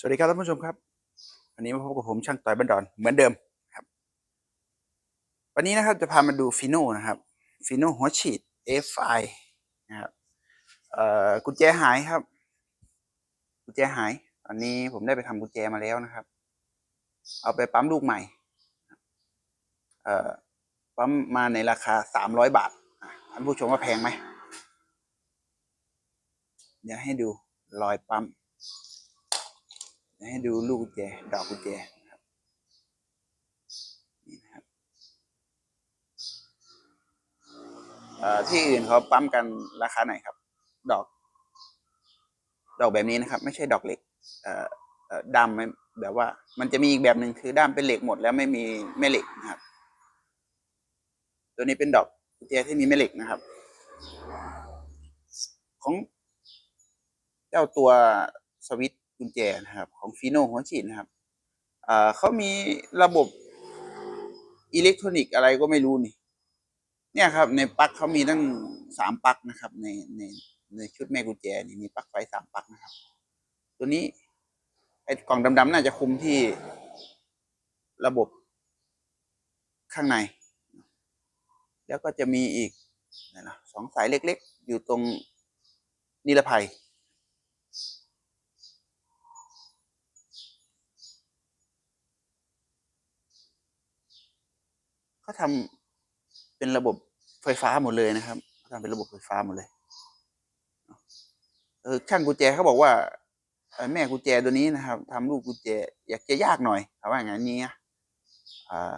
สวัสดีครับท่านผู้ชมครับ วันนี้มาพบกับผมช่างต่อยบันดอนเหมือนเดิมครับ วันนี้นะครับจะพามาดูฟิโน่นะครับฟิโน่หัวฉีด F5 นะครับกุญแจหายครับ กุญแจหาย อันนี้ผมได้ไปทำกุญแจมาแล้วนะครับ เอาไปปั๊มลูกใหม่ปั๊มมาในราคาสามร้อยบาทท่านผู้ชมว่าแพงไหมเดี๋ยวให้ดูรอยปั๊ม ให้ดูลูกกุญแจดอกกุญแจนะครับนี่นะครับที่อื่นเขาปั๊มกันราคาไหนครับ ดอก ดอกแบบนี้นะครับ ไม่ใช่ดอกเหล็กด้ามแบบว่า มันจะมีอีกแบบหนึ่งคือด้ามเป็นเหล็กหมดแล้วไม่มีแม่เหล็กนะครับ ตัวนี้เป็นดอกกุญแจที่มีแม่เหล็กนะครับ ของเจ้าตัวสวิต กุญแจนะครับของฟีโน่หัวฉีดนะครับอ่าเขามีระบบอิเล็กทรอนิกส์อะไรก็ไม่รู้นี่ เนี่ยครับ ในปลั๊กเขามีตั้งสามปลั๊กนะครับ ในในในชุดแม่กุญแจนี่มีปลั๊กไฟสามปลั๊กนะครับ ตัวนี้ไอ้กล่องดำๆน่าจะคุมที่ระบบข้างใน แล้วก็จะมีอีกนะสองสายเล็กๆ อยู่ตรงนิรภัย เขาทำเป็นระบบไฟฟ้าหมดเลยนะครับเขาทำเป็นระบบไฟฟ้าหมดเลยเออช่างกุญแจเขาบอกว่าแม่กุญแจตัวนี้นะครับทำลูกกุญแจ อยากจะยากหน่อยเขาว่าอย่างนั้นนี้อ่า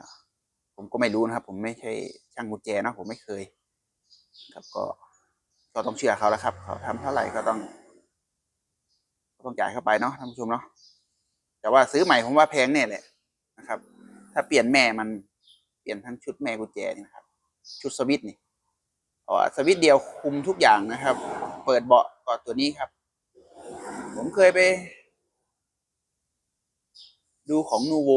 ผมก็ไม่รู้นะครับ ผมไม่ใช่ช่างกุญแจนะผมไม่เคย ครับก็ก็ต้องเชื่อเขาแล้วครับ เขาทำเท่าไหร่ก็ต้องก็ต้องจ่ายเข้าไปเนาะท่านผู้ชมเนาะแต่ว่าซื้อใหม่ผมว่าแพงแน่แหละนะครับ ถ้าเปลี่ยนแม่มัน เปลี่ยนทั้งชุดแม่กุญแจนี่นะครับ ชุดสวิตช์นี่อ๋อสวิตช์เดียวคุมทุกอย่างนะครับ เปิดเบาะก็ตัวนี้ครับ ผมเคยไป ดูของนูโว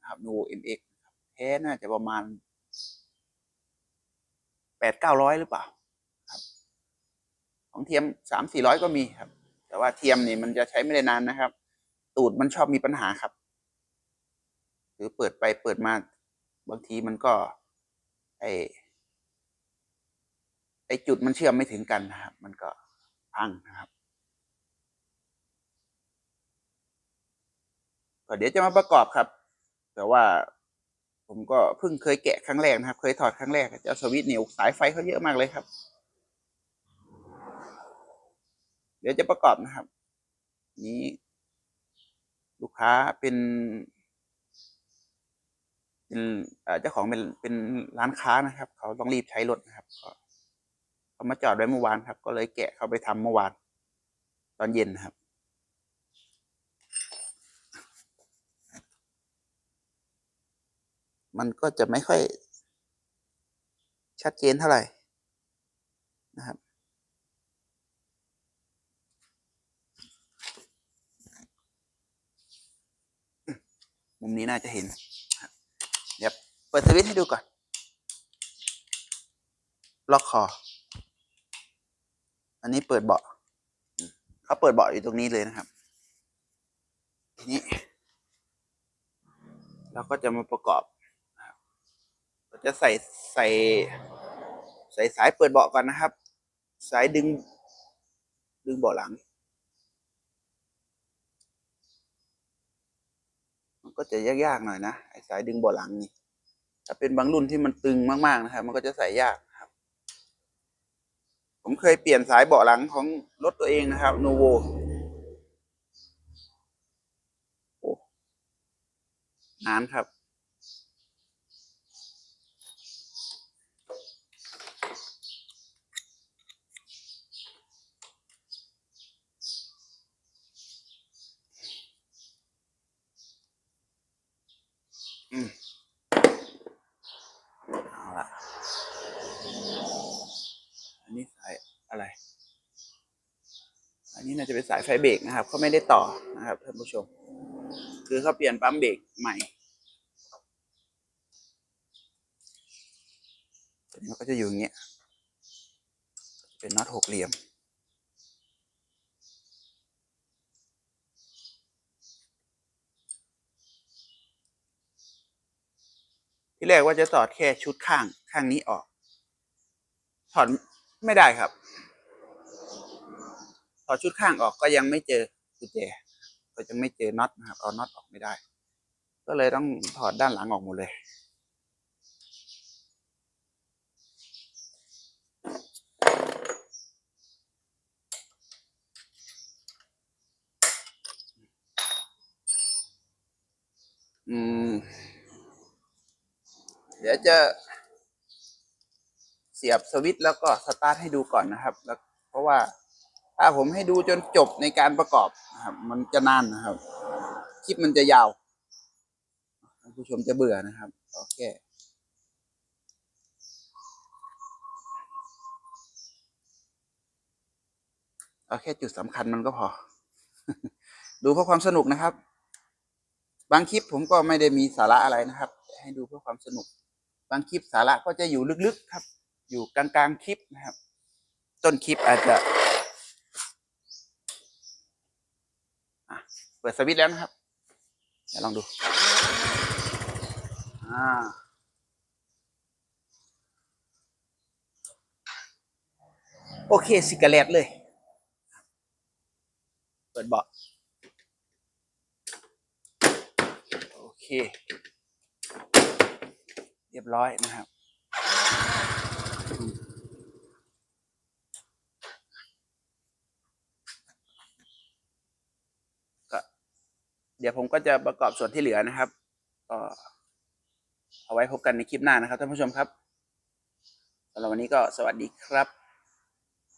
นะครับนูโว MX นะครับแท้น่าจะประมาณแปดเก้าร้อยหรือเปล่าครับ ของเทียมสามสี่ร้อยก็มีครับ แต่ว่าเทียมนี่มันจะใช้ไม่ได้นานนะครับ ตูดมันชอบมีปัญหาครับ หรือเปิดไปเปิดมา บางทีมันก็ ไอไอจุดมันเชื่อมไม่ถึงกันนะครับ มันก็พังนะครับ ก็เดี๋ยวจะมาประกอบครับ แต่ว่าผมก็เพิ่งเคยแกะครั้งแรกนะครับ เคยถอดครั้งแรกเจ้าสวิตช์เนี่ยสายไฟเขาเยอะมากเลยครับ เดี๋ยวจะประกอบนะครับ นี้ ลูกค้าเป็น เป็นเจ้าของเป็นเป็นร้านค้านะครับ เขาต้องรีบใช้รถนะครับก็เขามาจอดไว้เมื่อวานครับ ก็เลยแกะเขาไปทำเมื่อวาน ตอนเย็นนะครับ มันก็จะไม่ค่อย ชัดเจนเท่าไหร่นะครับมุมนี้น่าจะเห็น เดี๋ยวเปิดสวิตช์ให้ดูก่อน ล็อกคอ อันนี้เปิดเบาะเขาเปิดเบาะอยู่ตรงนี้เลยนะครับ ทีนี้ เราก็จะมาประกอบนะครับเราจะใส่ใส่ใส่สายเปิดเบาะก่อนนะครับ สายดึง ดึงเบาะหลัง มัน ก็จะยากๆหน่อยนะไอ้สายดึงเบาะหลังนี่ถ้าเป็นบางรุ่นที่มันตึงมากๆนะครับ มันก็จะใส่ยากครับ ผมเคยเปลี่ยนสายเบาะหลังของรถตัวเองนะครับโนโวนานครับ เอาละอันนี้สายอะไร อันนี้น่าจะเป็นสายไฟเบรกนะครับเขาไม่ได้ต่อนะครับท่านผู้ชม คือเขาเปลี่ยนปั๊มเบรกใหม่ตัวนี้มันก็จะอยู่อย่างเงี้ย เป็นน็อตหกเหลี่ยม ที่แรกว่าจะถอดแค่ชุดข้างข้างนี้ออก ถอดไม่ได้ครับ ถอดชุดข้างออกก็ยังไม่เจอกุญแจก็ยังไม่เจอน็อตนะครับเอาน็อตออกไม่ได้ ก็เลยต้องถอดด้านหลังออกหมดเลย เดี๋ยวจะเสียบสวิตช์แล้วก็สตาร์ทให้ดูก่อนนะครับแล้วเพราะว่าถ้าผมให้ดูจนจบในการประกอบนะครับ มันจะนานนะครับ คลิปมันจะยาวผู้ชมจะเบื่อนะครับ โอเคเอาแค่จุดสำคัญมันก็พอ ดูเพื่อความสนุกนะครับ บางคลิปผมก็ไม่ได้มีสาระอะไรนะครับ ให้ดูเพื่อความสนุก บางคลิปสาระก็จะอยู่ลึกๆครับ อยู่กลางๆคลิปนะครับ ต้นคลิปอาจจะะเปิดสวิตช์แล้วนะครับเดี๋ยวลองดูอ่าโอเคสิกาเลตเลย เปิดเบาะโอเค เรียบร้อยนะครับ ก็เดี๋ยวผมก็จะประกอบส่วนที่เหลือนะครับก็เอาไว้พบกันในคลิปหน้านะครับท่านผู้ชมครับสำหรับวันนี้ก็สวัสดีครับ